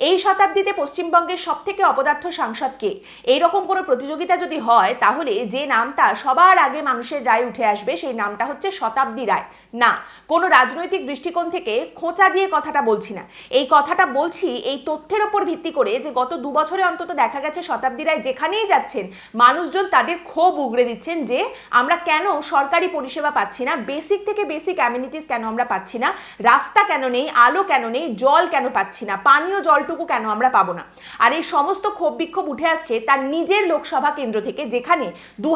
এই শতাব্দীতে পশ্চিমবঙ্গের সব থেকে অপদার্থ সাংসদকে এইরকম কোনো প্রতিযোগিতা যদি হয়, তাহলে যে নামটা সবার আগে মানুষের রায় উঠে আসবে, সেই নামটা হচ্ছে শতাব্দী রায়। না, কোনো রাজনৈতিক দৃষ্টিকোণ থেকে খোঁচা দিয়ে কথাটা বলছি না। এই কথাটা বলছি এই তথ্যের ওপর ভিত্তি করে যে গত দু বছরে অন্তত দেখা গেছে শতাব্দী রায় যেখানেই যাচ্ছেন, মানুষজন তাদের ক্ষোভ উগড়ে দিচ্ছেন যে আমরা কেন সরকারি পরিষেবা পাচ্ছি না, বেসিক থেকে বেসিক অ্যামিনিটিস কেন আমরা পাচ্ছি না, রাস্তা কেন নেই, আলো কেন নেই, জল কেন পাচ্ছি না, পানীয় জলটুকু কেন আমরা পাবো না? আর এই সমস্ত ক্ষোভ বিক্ষোভ উঠে আসছে তার নিজের লোকসভা কেন্দ্র থেকে, যেখানে দু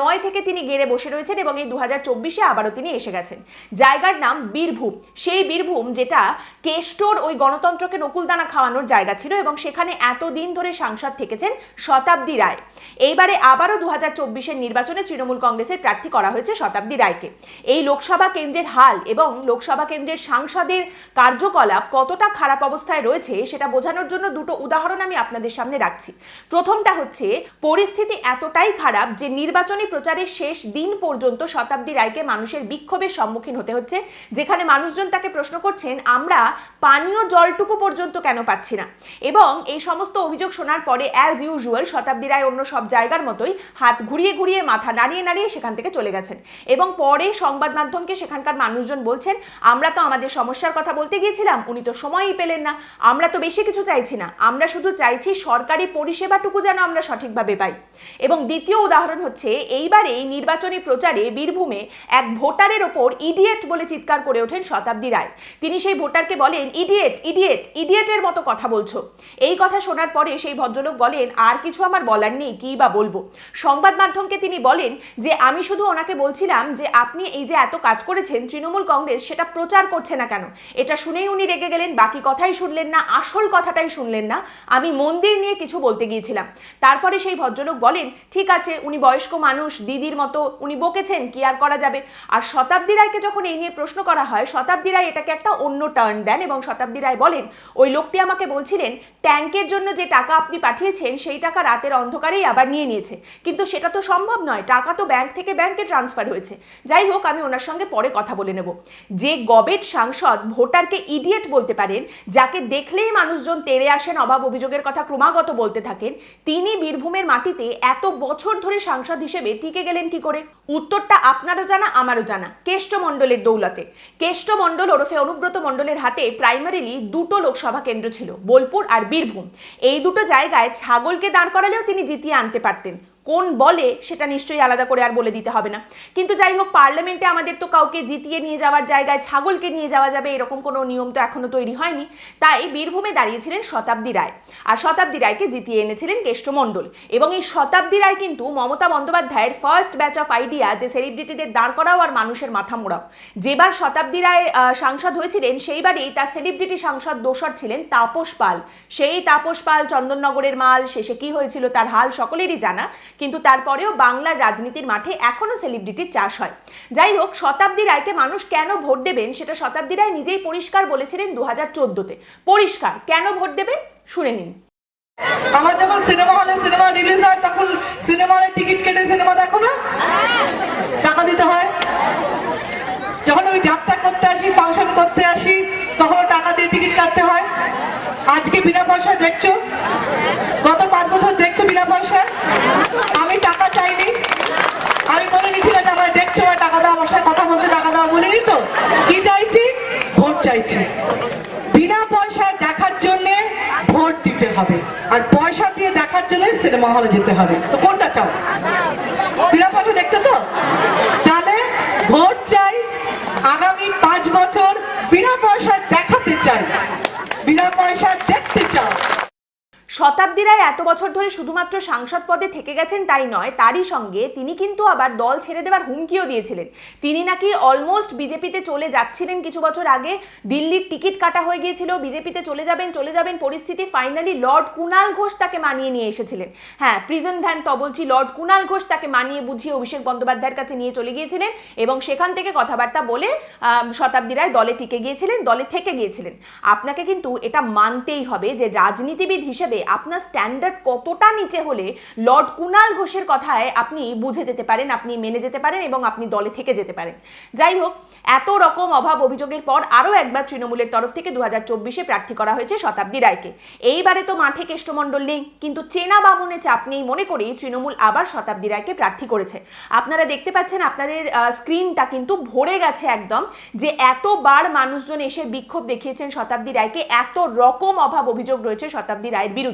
নয় থেকে তিনি গেড়ে বসে রয়েছেন এবং এই দু হাজার চব্বিশে আবারও তিনি এসে গেছেন। জায়গার নাম বীরভূম। সেই বীরভূম যেটা কেষ্টর ওই গণতন্ত্রকে নকুলদানা খাওয়ানোর জায়গা ছিল এবং সেখানে এতদিন ধরে সাংসদ থেকেছেন শতাব্দী রায়। এইবারে আবারও দু হাজার চব্বিশের নির্বাচনে তৃণমূল কংগ্রেসের প্রার্থী করা হয়েছে শতাব্দী রায়কে। এই লোকসভা কেন্দ্রের হাল এবং লোকসভা কেন্দ্রের সাংসদের কার্যকলাপ কতটা খারাপ অবস্থায় রয়েছে সেটা বোঝানোর জন্য দুটো উদাহরণ আমি আপনাদের সামনে রাখছি। প্রথমটা হচ্ছে, পরিস্থিতি এতটাই খারাপ যে নির্বাচনী প্রচারের শেষ দিন পর্যন্ত শতাব্দী রায়কে মানুষের বিক্ষোভের সম্মুখীন হতে হচ্ছে, যেখানে মানুষজন তাকে প্রশ্ন করছেন, আমরা পানীয় জলটুকু পর্যন্ত কেন পাচ্ছি না? এবং এই সমস্ত অভিযোগ শোনার পরে অ্যাজ ইউজুয়াল শতাব্দী রায় অন্য সব জায়গার মতোই হাত ঘুরিয়ে ঘুরিয়ে মাথা নাড়িয়ে নাড়িয়ে সেখান থেকে চলে গেছেন। এবং পরে সংবাদ মাধ্যমকে সেখানকার মানুষজন বলছেন, আমরা তো আমাদের সমস্যার কথা বলতে গিয়েছিলাম, উনি তো সময়ই পেলেন না, আমরা তো বেশি কিছু চাইছি না। আমরা শুধু চাইছি সরকারি পরিষেবাটুকু যেন আমরা সঠিকভাবে পাই। এবং দ্বিতীয় উদাহরণ হচ্ছে এইবারে এই নির্বাচনী প্রচারে বীরভূমে এক ভোটারের ওপর ইডিয়েট বলে চিৎকার করে ওঠেন শতাব্দী রায়। তিনি সেই ভোটারকে বলেন, ইডিয়েট ইডিয়েট, ইডিয়েটের মতো কথা বলছো। এই কথা শোনার পরে সেই ভদ্রলোক বলেন, আর কিছু আমার বলার নেই, কি বা বলব? সংবাদ মাধ্যমকে তিনি বলেন যে, আমি শুধু ওনাকে বলছিলাম যে, আপনি এই যে এত কাজ করেছেন, তৃণমূল কংগ্রেস সেটা প্রচার করছে না কেন? এটা শুনেই উনি রেগে গেলেন, বাকি কথাই শুনলেন না, আসল কথাটাই শুনলেন না। আমি মন্দির নিয়ে কিছু বলতে গিয়েছিলাম। তারপরে সেই ভদ্রলোক বলেন, ঠিক আছে, উনি বয়স্ক মানুষ, দিদির মতো, উনি বকেছেন, কি আর করা যাবে? আর শতাব্দী রায়কে যখন এই নিয়ে প্রশ্ন করা হয়, শতাব্দী রায় এটাকে একটা অন্য টার্ন দেন এবং শতাব্দী রায় বলেন, ওই লোকটি আমাকে বলছিলেন, ট্যাঙ্কের জন্য যে টাকা আপনি পাঠিয়েছেন, সেই টাকা রাতের অন্ধকারেই আবার নিয়ে নিয়েছে। কিন্তু সেটা তো সম্ভব নয়, টাকা তো ব্যাংক থেকে ব্যাংকে ট্রান্সফার হয়েছে। যাই হোক, আমি ওনার সঙ্গে পরে কথা বলে নেব। যে গবেট সাংসদ ভোটারকে ইডিয়েট বলতে পারেন, যাকে দেখলেই মানুষজন তেরে আসেন, অভাব অভিযোগের কথা ক্রমাগত বলতে থাকেন। তিনি বীরভূমের মাটিতে এত বছর ধরে সাংসদ হিসেবে টিকে গেলেন কি করে? উত্তরটা আপনারও জানা, আমারও জানা। কেষ্টমণ্ডলের দৌলতে। কেষ্টমণ্ডল ওরফে অনুব্রত মণ্ডলের হাতে প্রাইমারিলি দুটো লোকসভা কেন্দ্র ছিল, বোলপুর আর বীরভূম। এই দুটো জায়গায় ছাগলকে দাঁড় করালেও তিনি জিতিয়ে আনতে পারতেন। কোন বলে সেটা নিশ্চয়ই আলাদা করে আর বলে দিতে হবে না। কিন্তু যাই হোক, পার্লামেন্টে আমাদের তো কাউকে জিতিয়ে নিয়ে যাওয়ার জায়গায় ছাগলকে নিয়ে যাওয়া যাবে এরকম কোনো নিয়ম তো এখনও তৈরি হয়নি। তাই বীরভূমে দাঁড়িয়েছিলেন শতাব্দী রায় আর শতাব্দী রায়কে জিতিয়ে এনেছিলেন কেষ্টমণ্ডল এবং এই শতাব্দী রায় কিন্তু মমতা বন্দ্যোপাধ্যায়ের ফার্স্ট ব্যাচ অফ আইডিয়া যে সেলিব্রিটিদের দাঁড় করাও আর মানুষের মাথা মোড়াও। যেবার শতাব্দী রায় সাংসদ হয়েছিলেন, সেইবারই তার সেলিব্রিটি সাংসদ দোসর ছিলেন তাপস পাল। সেই তাপস পাল চন্দননগরের মাল, শেষে কি হয়েছিল তার হাল সকলেরই জানা। কিন্তু তারপরেও বাংলার রাজনীতির মাঠে এখনও সেলিব্রিটির চাষ হয়। যাই হোক, শতাব্দী রায়কে মানুষ কেন ভোট দেবেন সেটা শতাব্দী রায় নিজেই পরিষ্কার বলেছিলেন দু হাজার চোদ্দোতে পরিষ্কার, কেন ভোট দেবেন? শুনে নিন। আমার যখন সিনেমা হলে সিনেমা রিলিজ হয়, তখন সিনেমা হলে টিকিট কেটে সিনেমা দেখো না? টাকা দিতে হয়। যখন আমি যাত্রা করতে আসি ফাংশন করতে আসি তখন টাকা দিয়ে টিকিট কাটতে হয়। আজকে বিনা পয়সায় দেখছ? গত পাঁচ বছর দেখছ বিনা পয়সায়? আমি টাকা চাইনি। আমি বলিনি, ঠিক আছে আমার আমার টাকা দাও, আমার সাথে কথা বলছো, টাকা দাও, বলিনি তো। কি চাইছি? ভোট চাইছি। বিনা পয়সায় দেখার জন্য ভোট দিতে হবে। আর পয়সা দিয়ে দেখার জন্য সিনেমা হলে যেতে হবে। তো কোনটা চাও? বিনা পয়সা দেখতে তো? তাহলে ভোট চাই আগামী পাঁচ বছর বিনা পয়সায় দেখাতে চাই। বিনা পয়সা দেখতে চাও। শতাব্দী রায় এত বছর ধরে শুধুমাত্র সাংসদ পদে থেকে গেছেন তাই নয়, তারই সঙ্গে তিনি কিন্তু আবার দল ছেড়ে দেবার হুমকিও দিয়েছিলেন। তিনি নাকি অলমোস্ট বিজেপিতে চলে যাচ্ছিলেন কিছু বছর আগে। দিল্লির টিকিট কাটা হয়ে গিয়েছিল, বিজেপিতে চলে যাবেন চলে যাবেন পরিস্থিতি। ফাইনালি লর্ড কুণাল ঘোষ তাকে মানিয়ে নিয়ে এসেছিলেন। হ্যাঁ প্রিজন ভ্যান তবলছি লর্ড কুণাল ঘোষ তাকে মানিয়ে বুঝিয়ে অভিষেক বন্দ্যোপাধ্যায়ের কাছে নিয়ে চলে গিয়েছিলেন এবং সেখান থেকে কথাবার্তা বলে শতাব্দী রায় দলে টিকে গিয়েছিলেন, দলে থেকে গিয়েছিলেন। আপনাকে কিন্তু এটা মানতেই হবে যে রাজনীতিবিদ হিসেবে আপনার স্ট্যান্ডার্ড কতটা নিচে হলে লর্ড কুনাল ঘোষের কথায় আপনি বুঝে যেতে পারেন, আপনি মেনে যেতে পারেন এবং আপনি দলে থেকে যেতে পারেন। যাই হোক, এত রকম অভাব অভিযোগের পর আরও একবার তৃণমূলের তরফ থেকে দু হাজার চব্বিশে প্রার্থী করা হয়েছে শতাব্দী রায়কে। এইবারে তো মাঠে কেষ্টমণ্ডল নেই, কিন্তু চেনা বামুনে চাপ নেই মনে করেই তৃণমূল আবার শতাব্দী রায়কে প্রার্থী করেছে। আপনারা দেখতে পাচ্ছেন আপনাদের স্ক্রিনটা কিন্তু ভরে গেছে একদম, যে এতবার মানুষজন এসে বিক্ষোভ দেখিয়েছেন শতাব্দী রায়কে, এত রকম অভাব অভিযোগ রয়েছে শতাব্দী রায়ের বিরুদ্ধে।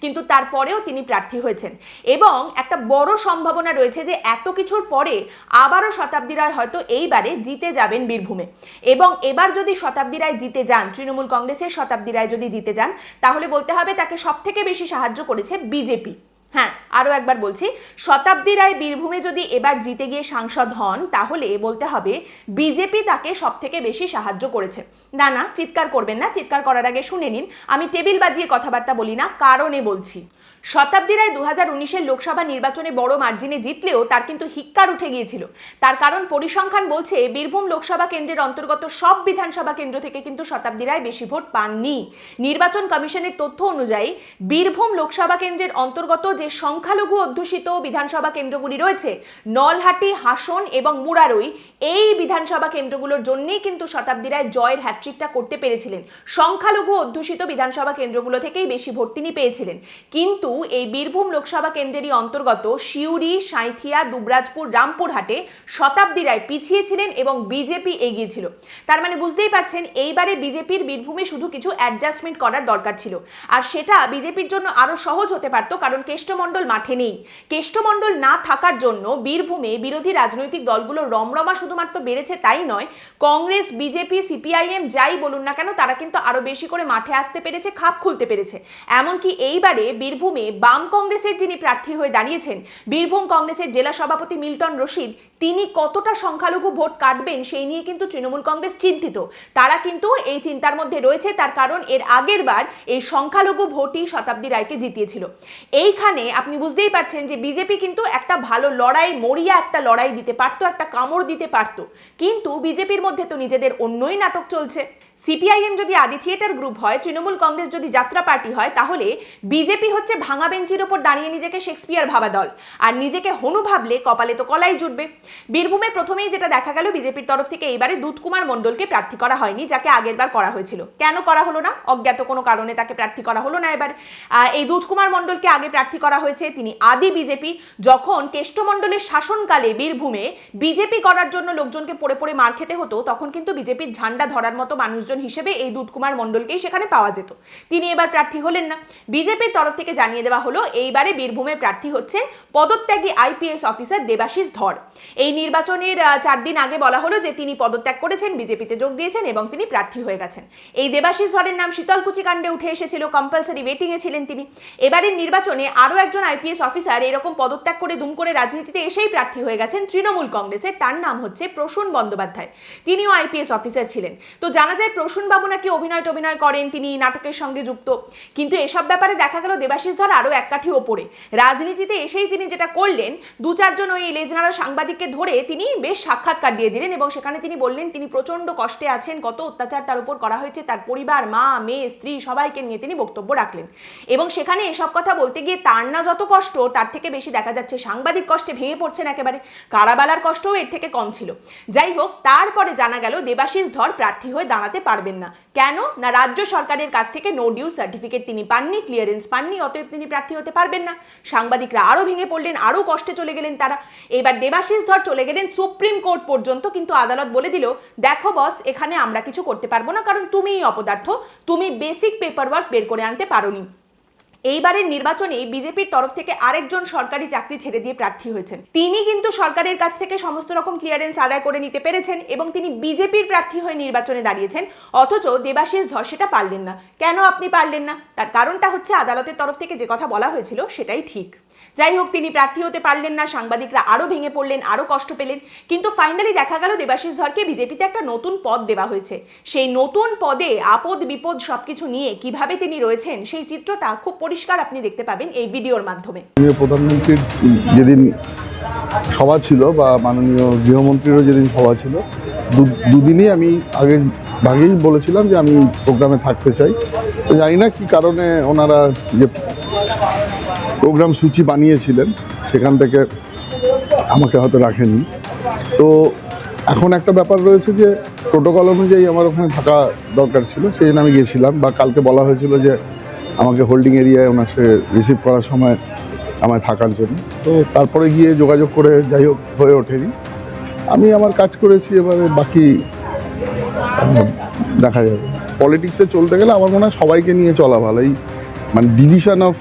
কিন্তু তারপরেও তিনি প্রার্থী হয়েছেন। এবং একটা বড় সম্ভাবনা রয়েছে যে এত কিছুর পরে আবারও শতাব্দী রায় হয়তো এইবারে জিতে যাবেন বীরভূমে। এবং এবার যদি শতাব্দী রায় জিতে যান, তৃণমূল কংগ্রেসের শতাব্দী রায় যদি জিতে যান, তাহলে বলতে হবে তাকে সবথেকে বেশি সাহায্য করেছে বিজেপি। হ্যাঁ আরও একবার বলছি। শতাব্দী রায় বীরভূমে যদি এবার জিতে গিয়ে সাংসদ হন, তাহলে বলতে হবে, বিজেপি তাকে সব থেকে বেশি সাহায্য করেছে। না না, চিৎকার করবেন না, চিৎকার করার আগে শুনে নিন। আমি টেবিল বাজিয়ে কথাবার্তা বলি না, কারণে বলছি। শতাব্দী রায় দু হাজার উনিশের লোকসভা নির্বাচনে বড় মার্জিনে জিতলেও তার কিন্তু হিক্কার উঠে গিয়েছিল। তার কারণ পরিসংখ্যান বলছে, বীরভূম লোকসভা কেন্দ্রের অন্তর্গত সব বিধানসভা কেন্দ্র থেকে কিন্তু শতাব্দী রায় বেশি ভোট পাননি। নির্বাচন কমিশনের তথ্য অনুযায়ী, বীরভূম লোকসভা কেন্দ্রের অন্তর্গত যে সংখ্যালঘু অধ্যুষিত বিধানসভা কেন্দ্রগুলি রয়েছে, নলহাটি, হাসন এবং মুরারই, এই বিধানসভা কেন্দ্রগুলোর জন্যই কিন্তু শতাব্দী রায় জয়ের হ্যাট্রিকটা করতে পেরেছিলেন। সংখ্যালঘু অধ্যুষিত বিধানসভা কেন্দ্রগুলো থেকেই বেশি ভোট তিনি পেয়েছিলেন। কিন্তু এই বীরভূম লোকসভা কেন্দ্রেরই অন্তর্গত শিউরি সাঁইথিয়া, দুবরাজপুর, রামপুরহাটে শতাব্দী রায় পিছিয়ে ছিলেন এবং বিজেপি এগিয়েছিল তার মানে বুঝতেই পারছেন, এইবারে বিজেপির বীরভূমে শুধু কিছু অ্যাডজাস্টমেন্ট করার দরকার ছিল। আর সেটা বিজেপির জন্য আরও সহজ হতে পারতো, কারণ কেষ্টমণ্ডল মাঠে নেই। কেষ্টমণ্ডল না থাকার জন্য বীরভূমে বিরোধী রাজনৈতিক দলগুলোর রমরমা শুধুমাত্র বেড়েছে তাই নয়, কংগ্রেস, বিজেপি, সিপিআইএম যাই বলুন না কেন, তারা কিন্তু আরও বেশি করে মাঠে আসতে পেরেছে, খাপ খুলতে পেরেছে। এমনকি এইবারে বীরভূমে বাম কংগ্রেসের যিনি প্রার্থী হয়ে দাঁড়িয়েছেন, বীরভূম কংগ্রেসের জেলা সভাপতি মিল্টন রশিদ, তিনি কতটা সংখ্যালঘু ভোট কাটবেন সেই নিয়ে কিন্তু তৃণমূল কংগ্রেস চিন্তিত। তারা কিন্তু এই চিন্তার মধ্যে রয়েছে, তার কারণ এর আগের বার এই সংখ্যালঘু ভোটই শতাব্দী রায়কে জিতিয়েছিল। এইখানে আপনি বুঝতেই পারছেন যে বিজেপি কিন্তু একটা ভালো লড়াই, মরিয়া একটা লড়াই দিতে পারতো, একটা কামড় দিতে পারতো। কিন্তু বিজেপির মধ্যে তো নিজেদের অন্যই নাটক চলছে। সিপিআইএম যদি আদি থিয়েটার গ্রুপ হয়, তৃণমূল কংগ্রেস যদি যাত্রা পার্টি হয়, তাহলে বিজেপি হচ্ছে ভাঙা বেঞ্চির ওপর দাঁড়িয়ে নিজেকে শেক্সপিয়ার ভাবা দল। আর নিজেকে হনু ভাবলে কপালে তো কলাই জুটবে। বীরভূমে প্রথমেই যেটা দেখা গেল, বিজেপির তরফ থেকে এইবারে দুধকুমার মণ্ডলকে প্রার্থী করা হয়নি, যাকে আগেরবার করা হয়েছিল। কেন করা হলো না? অজ্ঞাত কোনো কারণে তাকে প্রার্থী করা হলো না এবার। এই দুধকুমার মণ্ডলকে আগে প্রার্থী করা হয়েছে তিনি আদি বিজেপি, যখন কেষ্টমণ্ডলের শাসনকালে বীরভূমে বিজেপি করার জন্য লোকজনকে পড়ে পড়ে মার খেতে হতো, তখন কিন্তু বিজেপির ঝান্ডা ধরার মতো মানুষজন হিসেবে এই দুধকুমার মণ্ডলকেই সেখানে পাওয়া যেত। তিনি এবার প্রার্থী হলেন না। বিজেপির তরফ থেকে জানিয়ে দেওয়া হলো, এইবারে বীরভূমের প্রার্থী হচ্ছেন পদত্যাগী আইপিএস অফিসার দেবাশিস ধর। এই নির্বাচনের চার দিন আগে বলা হলো যে তিনি পদত্যাগ করেছেন, বিজেপিতে যোগ দিয়েছেন এবং তিনি প্রার্থী হয়ে গেছেন। এই দেবাশিস ধরের নাম শীতলকুচি কাণ্ডে উঠে এসেছিল কম্পালসারি ওয়েটিংয়ে ছিলেন তিনি। এবারের নির্বাচনে আরও একজন আইপিএস অফিসার এরকম পদত্যাগ করে দুম করে রাজনীতিতে এসেই প্রার্থী হয়ে গেছেন তৃণমূল কংগ্রেসের। তার নাম হচ্ছে প্রসূন বন্দ্যোপাধ্যায়। তিনিও আইপিএস অফিসার ছিলেন। তো জানা যায় প্রসূন বাবু নাকি অভিনয় টভিনয় করেন, তিনি নাটকের সঙ্গে যুক্ত। কিন্তু এসব ব্যাপারে দেখা গেল দেবাশিস ধর আরও এক কাঠি ওপরে। রাজনীতিতে এসেই তিনি যেটা করলেন, দু চারজন ওই লেজনারা সাংবাদিককে ধরে তিনি বেশ সাক্ষাৎকার দিয়ে দিলেন এবং সেখানে তিনি বললেন, তিনি প্রচণ্ড কষ্টে আছেন, কত অত্যাচার তার উপর করা হয়েছে, তার পরিবার, মা, মেয়ে, স্ত্রী সবাইকে নিয়ে তিনি বক্তব্য রাখলেন। এবং সেখানে এসব কথা বলতে গিয়ে তার না যত কষ্ট, তার থেকে বেশি দেখা যাচ্ছে সাংবাদিক কষ্টে ভেঙে পড়ছেন একেবারে। কারাবালার কষ্টও এর থেকে কম ছিল। যাই হোক, তারপরে জানা গেল দেবাশিস ধর প্রার্থী হয়ে দাঁড়াতে পারবেন না। কেন? না, রাজ্য সরকারের কাছ থেকে নো ডিউ সার্টিফিকেট তিনি পাননি ক্লিয়ারেন্স পাননি, অতএব তিনি প্রার্থী হতে পারবেন না। সাংবাদিকরা আরও ভেঙে পড়লেন আরও কষ্টে চলে গেলেন তারা। এবার দেবাশিস ধর চলে গেলেন সুপ্রিম কোর্ট পর্যন্ত, কিন্তু আদালত বলে দিল, দেখো বস এখানে আমরা কিছু করতে পারব না, কারণ তুমিই অপদার্থ, তুমি বেসিক পেপার ওয়ার্ক বের করে আনতে পারোনি। এইবারের নির্বাচনে বিজেপির তরফ থেকে আরেকজন সরকারি চাকরি ছেড়ে দিয়ে প্রার্থী হয়েছেন। তিনি কিন্তু সরকারের কাছ থেকে সমস্ত রকম ক্লিয়ারেন্স আদায় করে নিতে পেরেছেন এবং তিনি বিজেপির প্রার্থী হয়ে নির্বাচনে দাঁড়িয়েছেন। অথচ দেবাশিস ধর সেটা পারলেন না। কেন আপনি পারলেন না? তার কারণটা হচ্ছে আদালতের তরফ থেকে যে কথা বলা হয়েছিল সেটাই ঠিক। যাই হোক তিনি প্রার্থী হতে পারলেন না, সাংবাদিকরা আরও ভেঙে পড়লেন আরও কষ্ট পেলেন। কিন্তু ফাইনালি দেখা গেল দেবাশিস ধরকে বিজেপিতে একটা নতুন পদ দেওয়া হয়েছে। সেই নতুন পদে আপদ, বিপদ সবকিছু নিয়ে কীভাবে তিনি রয়েছেন, সেই চিত্রটা খুব পরিষ্কার আপনি দেখতে পাবেন এই ভিডিওর মাধ্যমে। প্রধানমন্ত্রীর যেদিন সভা ছিল বা মাননীয় গৃহমন্ত্রীরও যেদিন সভা ছিল দুদিনই আমি আগে আগেই বলেছিলাম যে আমি প্রোগ্রামে থাকতে চাই। তো জানি না কি কারণে ওনারা যে প্রোগ্রাম সূচি বানিয়েছিলেন, সেখান থেকে আমাকে হয়তো রাখেননি। তো এখন একটা ব্যাপার রয়েছে যে প্রোটোকল অনুযায়ী আমার ওখানে থাকা দরকার ছিল, সেই জন্য আমি গিয়েছিলাম বা কালকে বলা হয়েছিল যে আমাকে হোল্ডিং এরিয়ায় ওনার সে রিসিভ করার সময় আমায় থাকার জন্য। তো তারপরে গিয়ে যোগাযোগ করে যাই হোক, হয়ে ওঠেনি। আমি আমার কাজ করেছি, এবারে বাকি দেখা যাবে। পলিটিক্সে চলতে গেলে আমার মনে হয় সবাইকে নিয়ে চলা ভালো এই মানে ডিভিশন অফ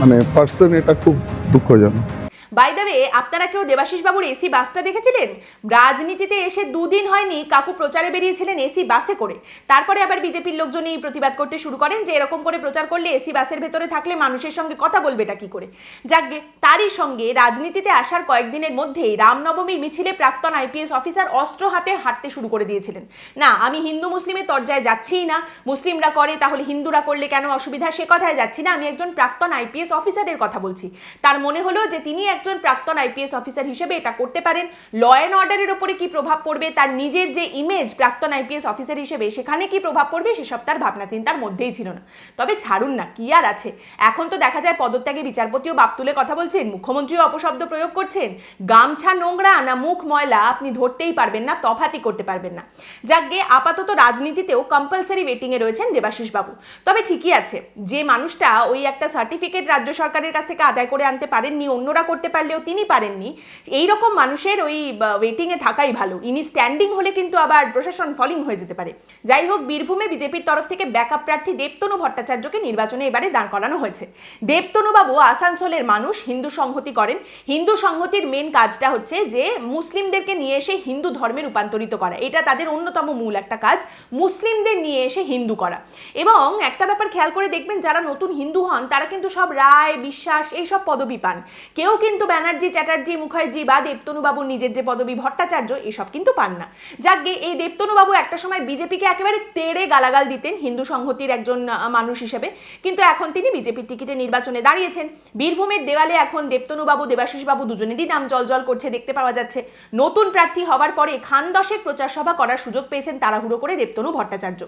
মানে পার্সন এটা খুব দুঃখজনক। বাই দ্য ওয়ে আপনারা কেউ দেবাশিস বাবুর এসি বাসটা দেখেছিলেন? রাজনীতিতে এসে দুদিন হয়নি কাকু প্রচারে বেরিয়েছিলেন এসি বাসে করে। তারপরে আবার বিজেপির লোকজনই প্রতিবাদ করতে শুরু করেন যে এরকম করে প্রচার করলে এসি বাসের ভেতরে থাকলে মানুষের সঙ্গে কথা বলবেটা কি করে? যাকগে তারই সঙ্গে রাজনীতিতে আসার কয়েকদিনের মধ্যেই রামনবমীর মিছিলে প্রাক্তন আইপিএস অফিসার অস্ত্র হাতে হাঁটতে শুরু করে দিয়েছিলেন। না, আমি হিন্দু মুসলিমের তর্জায় যাচ্ছিই না। মুসলিমরা করে, তাহলে হিন্দুরা করলে কেন অসুবিধা? সে কথায় যাচ্ছি না। আমি একজন প্রাক্তন আইপিএস অফিসারের কথা বলছি। তার মনে হলো যে তিনি একজন প্রাক্তন আইপিএস অফিসার হিসেবে এটা করতে পারেন। ল অ্যান্ড অর্ডারের ওপরে কি প্রভাব পড়বে? তার নিজের যে ইমেজ প্রাক্তন আইপিএস অফিসার হিসেবে সেখানে কি প্রভাব পড়বে সেসব তার ভাবনা চিন্তার মধ্যেই ছিল না। তবে ছাড়ুন না, কি আর আছে? এখন তো দেখা যায় পদত্যাগে বিচারপতিও বাপ তুলে কথা বলছেন, মুখ্যমন্ত্রীও অপশব্দ প্রয়োগ করছেন। গামছা নোংরা না মুখ ময়লা আপনি ধরতেই পারবেন না তফাতি করতে পারবেন না। যাকে আপাতত রাজনীতিতেও কম্পালসারি ওয়েটিংয়ে রয়েছেন দেবাশিস বাবু তবে ঠিকই আছে, যে মানুষটা ওই একটা সার্টিফিকেট রাজ্য সরকারের কাছ থেকে আদায় করে আনতে পারেননি, অন্যরা করতে পারলেও তিনি পারেননি। এই রকম মানুষের ওই ওয়েটিংয়ে থাকাই ভালো। ইনি স্ট্যান্ডিং হলে কিন্তু আবার প্রশাসন ফলিং হয়ে যেতে পারে। যাই হোক, বীরভূমে বিজেপির তরফ থেকে ব্যাকআপ প্রার্থী দেবতনু ভট্টাচার্যকে নির্বাচনে এবারে দাঁড় করানো হয়েছে। দেবতনু বাবু আসানসোলের মানুষ, হিন্দু সংহতি করেন। হিন্দু সংহতির মেন কাজটা হচ্ছে যে, মুসলিমদেরকে নিয়ে এসে হিন্দু ধর্মে রূপান্তরিত করা। এটা তাদের অন্যতম মূল একটা কাজ, মুসলিমদের নিয়ে এসে হিন্দু করা। এবং একটা ব্যাপার খেয়াল করে দেখবেন, যারা নতুন হিন্দু হন, তারা কিন্তু সব রায়, বিশ্বাস, এইসব পদবি পান। কেউ কিন্তু ব্যানার্জি, চ্যাটার্জি, মুখার্জি বা দেবতনুবাবুর নিজের যে পদবি ভট্টাচার্য, এসব কিন্তু পান না। যাকে এই দেবতনুবাবু একটা সময় বিজেপিকে একেবারে তেড়ে গালাগাল দিতেন হিন্দু সংহতির একজন মানুষ হিসেবে। কিন্তু এখন তিনি বিজেপির টিকিটে নির্বাচনে দাঁড়িয়েছেন। বীরভূমের দেওয়ালে এখন দেবতনুবাবু দেবাশিস বাবু দুজনেরই নাম জলজল করছে, দেখতে পাওয়া যাচ্ছে। নতুন প্রার্থী হওয়ার পরে খান দশেক প্রচার সভা করার সুযোগ পেয়েছেন তাড়াহুড়ো করে দেবতনু ভট্টাচার্য।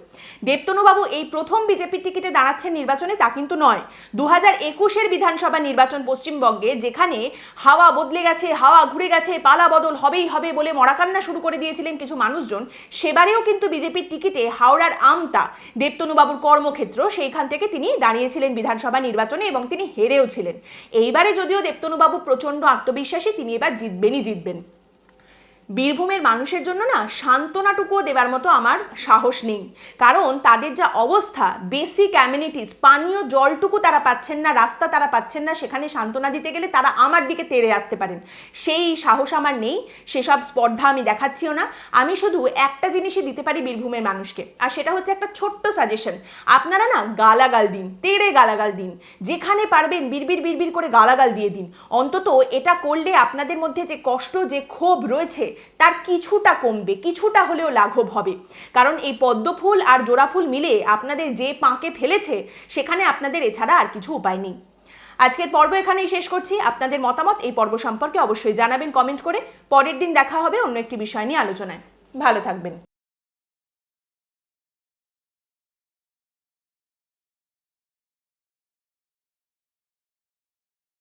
দেবতনুবাবু এই প্রথম বিজেপির টিকিটে দাঁড়াচ্ছেন নির্বাচনে তা কিন্তু নয়। দু হাজার একুশের বিধানসভা নির্বাচন পশ্চিমবঙ্গে যেখানে হাওয়া বদলে গেছে, হাওয়া ঘুরে গেছে, পালা বদল হবেই হবে বলে মরাকান্না শুরু করে দিয়েছিলেন কিছু মানুষজন। সেবারেও কিন্তু বিজেপির টিকিটে হাওড়ার আমতা দেবতনুবাবুর কর্মক্ষেত্র, সেইখান থেকে তিনি দাঁড়িয়েছিলেন বিধানসভা নির্বাচনে এবং তিনি হেরেও ছিলেন। এইবারে যদিও দেবতনুবাবু প্রচণ্ড আত্মবিশ্বাসী, তিনি এবার জিতবেনই জিতবেন। বীরভূমের মানুষের জন্য না সান্ত্বনাটুকুও দেবার মতো আমার সাহস নেই। কারণ তাদের যা অবস্থা বেসিক অ্যামিনিটিস পানীয় জলটুকু তারা পাচ্ছেন না, রাস্তা তারা পাচ্ছেন না, সেখানে সান্ত্বনা দিতে গেলে তারা আমার দিকে তেড়ে আসতে পারেন। সেই সাহস আমার নেই, সেসব স্পর্ধা আমি দেখাচ্ছিও না। আমি শুধু একটা জিনিসই দিতে পারি বীরভূমের মানুষকে, আর সেটা হচ্ছে একটা ছোট্ট সাজেশন আপনারা না গালাগাল দিন, তেড়ে গালাগাল দিন। যেখানে পারবেন বিড়বিড় বিড়বিড় করে গালাগাল দিয়ে দিন। অন্তত এটা করলে আপনাদের মধ্যে যে কষ্ট, যে ক্ষোভ রয়েছে তার কিছুটা কমবে, কিছুটা হলেও লাঘব হবে। কারণ এই পদ্মফুল আর জোড়াফুল মিলে আপনাদের যে পাঁকে ফেলেছে, সেখানে আপনাদের এছাড়া আর কিছু উপায় নেই। আজকের পর্ব এখানেই শেষ করছি। আপনাদের মতামত এই পর্ব সম্পর্কে অবশ্যই জানাবেন কমেন্ট করে। পরের দিন দেখা হবে অন্য একটি বিষয় নিয়ে আলোচনায়। ভালো থাকবেন।